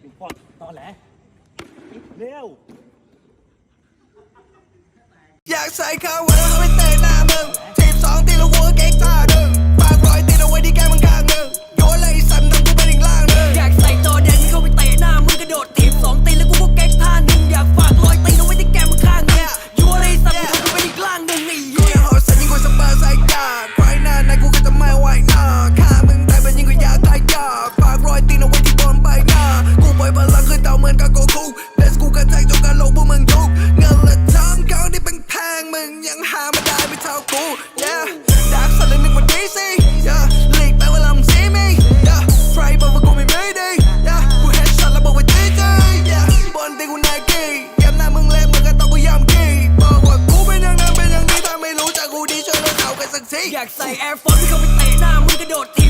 อยู่พวตอแหลเร็ว อยากใส่ข้าวไว้แล้วเขาไปเตะหน้ามึงทีบสองตีแล้วหัวเก๊กท่าดึงฝากรอยตีเอาไว้ที่แก้มข้างๆมึงโยนเลยสั่นทำกูเป็นอีกล่างหนึงอยากใส่จอแดนเข้าไปเตะหน้ามึงกระโดดทีบสองตีแล้วกูพวกเก๊กท่าหนึ่งอยากฝากรอยตีเอาไว้ที่แก้มข้างๆเนี่ยโยนเลยสั่นทำกูเป็นอีกล่างหนึ่งไอ้เหี้ย กูยังโหดสันยิ่งกว่าสเปอร์ไซกา ได้ไม่เท่ากู yeah ดาร์กสุดเลยนึกว่าดีซี yeah หลีกไปเวลามึงซีมี yeah ใครบอกว่ากูไม่ไม่ดี yeah กูเฮดช็อตแล้วบอกว่าดีใจ yeah บนตีกูนากี้เกมหน้ามึงเล่นเหมือนก็ต้องกูยอมกี้บอกว่ากูเป็นอย่างนั้นเป็นอย่างนี้ถ้าไม่รู้จักกูดีช่วยเล่กเอากันสักทีอยากใส่ Air Force ที่เขาไปเตะหน้ามึงกระโดดที